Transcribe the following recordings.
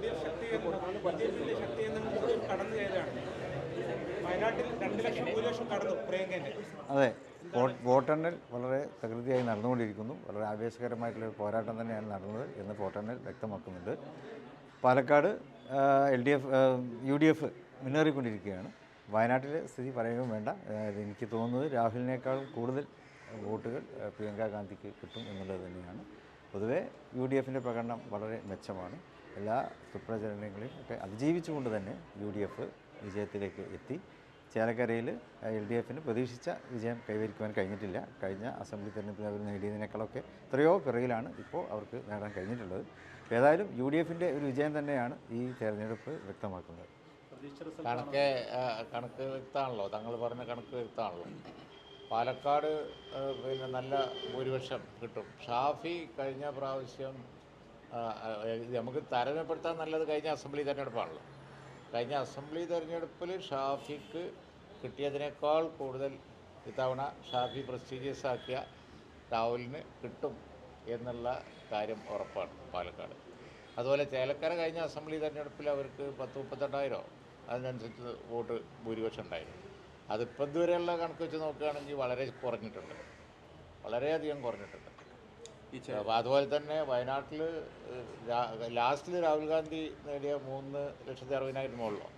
ശക്തി ശക്തി എന്നും കടന്നു കയറുകയാണ് വയനാട്ടിൽ രണ്ട് ലക്ഷം മൂന്ന് ലക്ഷം കടന്നു പ്രിയങ്കന്റെ അതെ വോട്ട് വോട്ടെണ്ണൽ വളരെ പ്രകൃതിയായി നടന്നുകൊണ്ടിരിക്കുന്നു. വളരെ ആവേശകരമായിട്ടുള്ള ഒരു പോരാട്ടം തന്നെയാണ് നടന്നത് എന്ന് വോട്ടെണ്ണൽ വ്യക്തമാക്കുന്നുണ്ട്. Palakkad L D F U D F മുന്നേറിക്കൊണ്ടിരിക്കുകയാണ്. വയനാട്ടിലെ സ്ഥിതി പറയുകയും വേണ്ട. എനിക്ക് തോന്നുന്നത് രാഹുലിനേക്കാൾ കൂടുതൽ വോട്ടുകൾ പ്രിയങ്ക ഗാന്ധിക്ക് കിട്ടും എന്നുള്ളത് തന്നെയാണ്. പൊതുവേ യു ഡി എഫിന്റെ പ്രകടനം വളരെ മെച്ചമാണ്. എല്ലാ സുപ്രചരണങ്ങളെയും ഒക്കെ അതിജീവിച്ചുകൊണ്ട് തന്നെ യു ഡി എഫ് വിജയത്തിലേക്ക് എത്തി. ചേലക്കരയിൽ എൽ ഡി എഫിന് പ്രതീക്ഷിച്ച വിജയം കൈവരിക്കുവാൻ കഴിഞ്ഞിട്ടില്ല. കഴിഞ്ഞ അസംബ്ലി തെരഞ്ഞെടുപ്പിൽ അവർ നേടിയതിനേക്കാളൊക്കെ എത്രയോ പിറകിലാണ് ഇപ്പോൾ അവർക്ക് നേടാൻ കഴിഞ്ഞിട്ടുള്ളത്. ഏതായാലും യു ഡി എഫിന്റെ ഒരു വിജയം തന്നെയാണ് ഈ തെരഞ്ഞെടുപ്പ് വ്യക്തമാക്കുന്നത്. കണക്ക് കണക്ക് വ്യക്തമാണല്ലോ. തങ്ങൾ പറഞ്ഞ കണക്ക് വ്യക്തമാണല്ലോ. പാലക്കാട് പിന്നെ നല്ല ഭൂരിപക്ഷം കിട്ടും. ഷാഫി കഴിഞ്ഞ പ്രാവശ്യം നമുക്ക് താരതമ്യപ്പെടുത്താൻ നല്ലത് കഴിഞ്ഞ അസംബ്ലി തെരഞ്ഞെടുപ്പാണല്ലോ. കഴിഞ്ഞ അസംബ്ലി തിരഞ്ഞെടുപ്പിൽ ഷാഫിക്ക് കിട്ടിയതിനേക്കാൾ കൂടുതൽ ഇത്തവണ ഷാഫി പ്രസ്റ്റീജിയസ് ആക്കിയ രാഹുലിന് കിട്ടും എന്നുള്ള കാര്യം ഉറപ്പാണ് പാലക്കാട്. അതുപോലെ ചേലക്കര കഴിഞ്ഞ അസംബ്ലി തിരഞ്ഞെടുപ്പിൽ അവർക്ക് പത്ത് മുപ്പത്തെട്ടായിരോ അതിനനുസരിച്ച് വോട്ട് ഭൂരിപക്ഷം ഉണ്ടായിരുന്നു. അതിപ്പോൾ ഇതുവരെയുള്ള കണക്ക് വെച്ച് നോക്കുകയാണെങ്കിൽ വളരെ കുറഞ്ഞിട്ടുണ്ട്. വളരെയധികം കുറഞ്ഞിട്ടുണ്ട്. അപ്പോൾ അതുപോലെ തന്നെ വയനാട്ടിൽ ലാസ്റ്റിൽ രാഹുൽ ഗാന്ധി നേടിയ മൂന്ന് ലക്ഷത്തി അറുപതിനായിരം മുകളിലോ.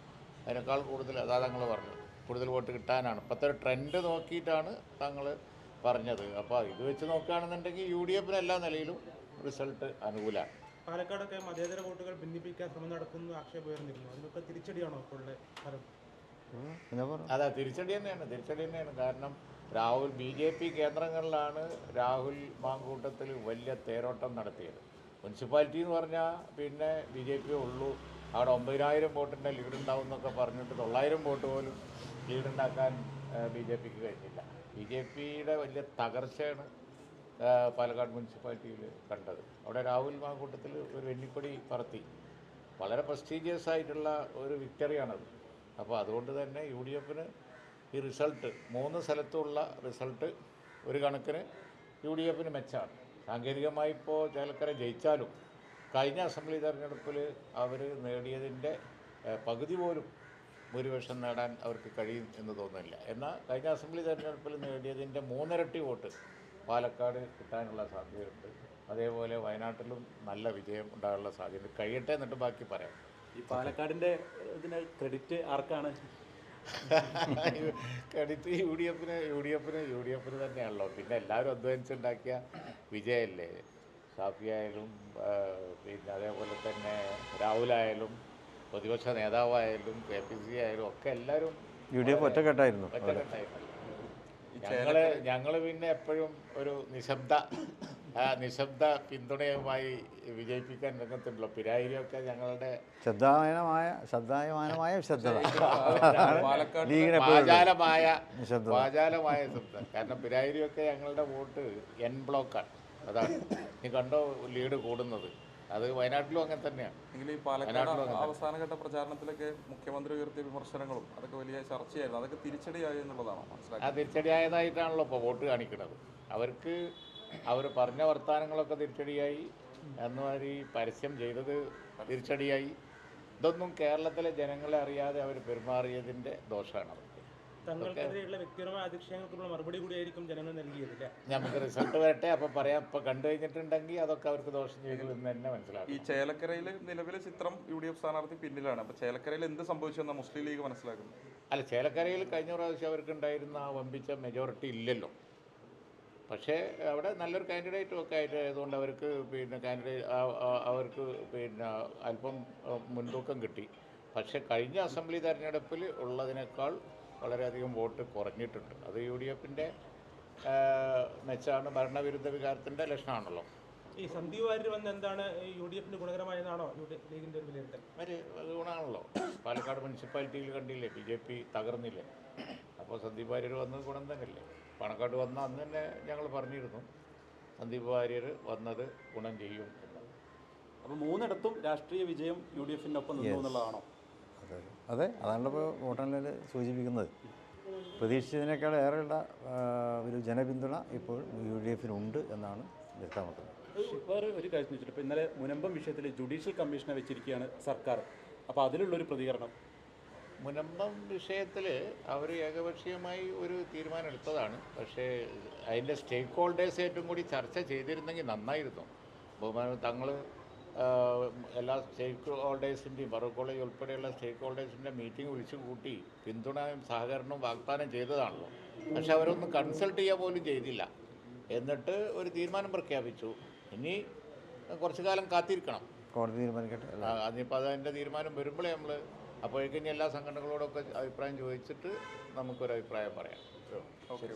അതിനേക്കാൾ കൂടുതൽ അതാ തങ്ങൾ പറഞ്ഞു കൂടുതൽ വോട്ട് കിട്ടാനാണ്. ഇപ്പോഴത്തെ ഒരു ട്രെൻഡ് നോക്കിയിട്ടാണ് തങ്ങൾ പറഞ്ഞത്. അപ്പോൾ ഇത് വെച്ച് നോക്കുകയാണെന്നുണ്ടെങ്കിൽ യു ഡി എഫിന് എല്ലാ നിലയിലും റിസൾട്ട് അനുകൂലമാണ്. പാലക്കാടൊക്കെ മതേതര വോട്ടുകൾ ഭിന്നിപ്പിക്കാൻ ശ്രമം നടക്കുന്നു ആക്ഷേപം ഉയർന്നിരുന്നു. അതിനൊക്കെ തിരിച്ചടിയാണോ ഇപ്പോഴുള്ള ഫലം? അതെ തിരിച്ചടി തന്നെയാണ്. തിരിച്ചടി തന്നെയാണ്. കാരണം രാഹുൽ ബി ജെ പി കേന്ദ്രങ്ങളിലാണ് രാഹുൽ മാങ്കൂട്ടത്തിൽ വലിയ തേരോട്ടം നടത്തിയത്. മുനിസിപ്പാലിറ്റി എന്ന് പറഞ്ഞാൽ പിന്നെ ബി ജെ പി ഉള്ളൂ. അവിടെ ഒമ്പതിനായിരം വോട്ടിന്റെ ലീഡ് ഉണ്ടാവും എന്നൊക്കെ പറഞ്ഞിട്ട് തൊള്ളായിരം വോട്ട് പോലും ലീഡുണ്ടാക്കാൻ ബി ജെ പിക്ക് കഴിഞ്ഞില്ല. ബി ജെ പിയുടെ വലിയ തകർച്ചയാണ് പാലക്കാട് മുനിസിപ്പാലിറ്റിയിൽ കണ്ടത്. അവിടെ രാഹുൽ മാങ്കൂട്ടത്തിൽ ഒരു വെന്നിക്കൊടി പറത്തി. വളരെ പ്രസ്റ്റീജിയസ് ആയിട്ടുള്ള ഒരു വിക്ടറിയാണത്. അപ്പോൾ അതുകൊണ്ട് തന്നെ യു ഡി എഫിന് ഈ റിസൾട്ട് മൂന്ന് സ്ഥലത്തുള്ള റിസൾട്ട് ഒരു കണക്കിന് യു ഡി എഫിന് മെച്ചമാണ് സാങ്കേതികമായി ഇപ്പോൾ ചേലക്കര ജയിച്ചാലും കഴിഞ്ഞ അസംബ്ലി തെരഞ്ഞെടുപ്പിൽ അവർ നേടിയതിന്റെ പകുതി പോലും ഭൂരിപക്ഷം നേടാൻ അവർക്ക് കഴിയും എന്ന് തോന്നുന്നില്ല. എന്നാൽ കഴിഞ്ഞ അസംബ്ലി തെരഞ്ഞെടുപ്പിൽ നേടിയതിന്റെ മൂന്നിരട്ടി വോട്ട് പാലക്കാട് കിട്ടാനുള്ള സാധ്യതയുണ്ട്. അതേപോലെ വയനാട്ടിലും നല്ല വിജയം ഉണ്ടാകാനുള്ള സാധ്യത കഴിയട്ടെ എന്നിട്ട് ബാക്കി പറയാം. ഈ പാലക്കാടിന്റെ ഇതിന് ക്രെഡിറ്റ് ആർക്കാണ്? ക്രെഡിറ്റ് യു ഡി എഫിന് യു ഡി എഫിന് യു ഡി എഫിന് തന്നെയാണല്ലോ. പിന്നെ എല്ലാവരും അധ്വാനിച്ചുണ്ടാക്കിയ വിജയമല്ലേ ഷാഫി ആയാലും പിന്നെ അതേപോലെ തന്നെ രാഹുലായാലും പ്രതിപക്ഷ നേതാവായാലും കെ പി സി ആയാലും ഒക്കെ എല്ലാവരും യു ഡി എഫ് ഒറ്റക്കെട്ടായിരുന്നു. ഒറ്റക്കെട്ടായിരുന്നു ഞങ്ങൾ ഞങ്ങൾ പിന്നെ എപ്പോഴും ഒരു നിശബ്ദ നിശബ്ദ പിന്തുണയുമായി വിജയിപ്പിക്കാൻ രംഗത്തുണ്ടല്ലോ. പിരായിരിയൊക്കെ ഞങ്ങളുടെ ശ്രദ്ധായനമായ ശ്രദ്ധായമാനമായ ശ്രദ്ധ വാചാലമായ. വാചാലമായ ശബ്ദം. കാരണം പിരായിരിയൊക്കെ ഞങ്ങളുടെ വോട്ട് എൻ ബ്ലോക്കാണ്. അതാണ്. നീ കണ്ടോ ലീഡ് കൂടുന്നത്. അത് വയനാട്ടിലും അങ്ങനെ തന്നെയാണ്. എങ്കിലും ഈ പാലക്കാട് അവസാനഘട്ട പ്രചാരണത്തിലൊക്കെ മുഖ്യമന്ത്രി ഉയർത്തിയ വിമർശനങ്ങളും അതൊക്കെ വലിയ ചർച്ചയായിരുന്നു. അതൊക്കെ തിരിച്ചടിയായി എന്നുള്ളതാണോ? മനസ്സിലാക്കി ആ തിരിച്ചടിയായതായിട്ടാണല്ലോ ഇപ്പോൾ വോട്ട് കാണിക്കുന്നത് അവർക്ക് അവർ പറഞ്ഞ വർത്തമാനങ്ങളൊക്കെ തിരിച്ചടിയായി. എന്നുമാതിരി പരസ്യം ചെയ്തത് തിരിച്ചടിയായി. ഇതൊന്നും കേരളത്തിലെ ജനങ്ങളെ അറിയാതെ അവർ പെരുമാറിയതിന്റെ ദോഷമാണ് അവർക്ക് തങ്ങൾക്കെതിരെയുള്ള വ്യക്തിപരമായ അധിക്ഷേപങ്ങൾക്കുള്ള മറുപടി കൂടിയായിരിക്കും ജനങ്ങൾ നമുക്ക് റിസൾട്ട് വരട്ടെ. അപ്പൊ പറയാം ഇപ്പൊ കണ്ടു കഴിഞ്ഞിട്ടുണ്ടെങ്കിൽ അതൊക്കെ അവർക്ക് ദോഷം ചെയ്തു എന്ന് തന്നെ ഈ മനസ്സിലാക്കും ചേലക്കരയിൽ നിലവിലെ ചിത്രം യു ഡി എഫ് സ്ഥാനാർത്ഥി പിന്നിലാണ്. അപ്പൊ ചേലക്കരയിൽ എന്ത് സംഭവിച്ചെന്ന മുസ്ലിം ലീഗ് മനസ്സിലാക്കുന്നു? അല്ല ചേലക്കരയിൽ കഴിഞ്ഞ പ്രാവശ്യം അവർക്ക് ഉണ്ടായിരുന്ന ആ വമ്പിച്ച മെജോറിറ്റി ഇല്ലല്ലോ. പക്ഷേ അവിടെ നല്ലൊരു കാൻഡിഡേറ്റും ഒക്കെ ആയിട്ട് ആയതുകൊണ്ട് അവർക്ക് പിന്നെ കാൻഡിഡേറ്റ് അവർക്ക് പിന്നെ അല്പം മുൻതൂക്കം കിട്ടി. പക്ഷേ കഴിഞ്ഞ അസംബ്ലി തെരഞ്ഞെടുപ്പിൽ ഉള്ളതിനേക്കാൾ വളരെയധികം വോട്ട് കുറഞ്ഞിട്ടുണ്ട്. അത് യു ഡി എഫിന്റെ മെച്ചാണ് ഭരണവിരുദ്ധ വികാരത്തിന്റെ ലക്ഷണമാണല്ലോ. ഈ സന്ദീപ് വാര്യർ വന്ന് എന്താണ് യു ഡി എഫിന് ഗുണകരമായതാണോ യു ഡി ലീഗിന്റെ ഒരു വിലയിരുത്തൽ? അത് ഗുണമാണല്ലോ. പാലക്കാട് മുനിസിപ്പാലിറ്റിയിൽ കണ്ടില്ലേ ബി ജെ പി തകർന്നില്ലേ? അപ്പോൾ സന്ദീപ് വാര്യർ വന്നത് ഗുണം തന്നെയല്ലേ? പാണക്കാട് വന്ന അന്ന് തന്നെ ഞങ്ങൾ പറഞ്ഞിരുന്നു. സന്ദീപ് വാര്യർ വന്നത് ഗുണം ചെയ്യും അപ്പോൾ അപ്പൊ മൂന്നിടത്തും രാഷ്ട്രീയ വിജയം യു ഡി എഫിനൊപ്പം നിന്നു എന്നുള്ളതാണോ? അതെ അതെ. അതാണല്ലോ ഇപ്പോൾ വോട്ടെണ്ണൽ സൂചിപ്പിക്കുന്നത്. പ്രതീക്ഷിച്ചതിനേക്കാൾ ഏറെയുള്ള ഒരു ജനപിന്തുണ ഇപ്പോൾ യു ഡി എഫിനുണ്ട് എന്നാണ് വ്യക്തമാക്കുന്നത്. വേറെ ഒരു കാര്യം ചോദിച്ചിട്ട് ഇപ്പോൾ ഇന്നലെ മുനമ്പം വിഷയത്തിൽ ജുഡീഷ്യൽ കമ്മീഷനെ വെച്ചിരിക്കുകയാണ് സർക്കാർ. അപ്പോൾ അതിലുള്ളൊരു പ്രതികരണം. മുനമ്പം വിഷയത്തിൽ അവർ ഏകപക്ഷീയമായി ഒരു തീരുമാനം എടുത്തതാണ് പക്ഷേ അതിന്റെ സ്റ്റേക്ക് ഹോൾഡേഴ്സ് ഏറ്റവും കൂടി ചർച്ച ചെയ്തിരുന്നെങ്കിൽ നന്നായിരുന്നു. ബഹുമാനം തങ്ങൾ എല്ലാ സ്റ്റേക്ക് ഹോൾഡേഴ്സിന്റെയും ഫറൂഖ് കോളേജ് ഉൾപ്പെടെയുള്ള സ്റ്റേക്ക് ഹോൾഡേഴ്സിന്റെ മീറ്റിംഗ് വിളിച്ചു കൂട്ടി പിന്തുണയും സഹകരണവും വാഗ്ദാനം ചെയ്തതാണല്ലോ. പക്ഷെ അവരൊന്നും കൺസൾട്ട് ചെയ്യുക പോലും ചെയ്തില്ല. എന്നിട്ട് ഒരു തീരുമാനം പ്രഖ്യാപിച്ചു. ഇനി കുറച്ചു കാലം കാത്തിരിക്കണം. കോടതി തീരുമാനിക്കട്ടെ അതിപ്പോൾ അതിന്റെ തീരുമാനം വരുമ്പോഴേ നമ്മൾ അപ്പോഴേക്കും എല്ലാ സംഘടനകളോടൊക്കെ അഭിപ്രായം ചോദിച്ചിട്ട് നമുക്കൊരു അഭിപ്രായം പറയാം ഓക്കെ.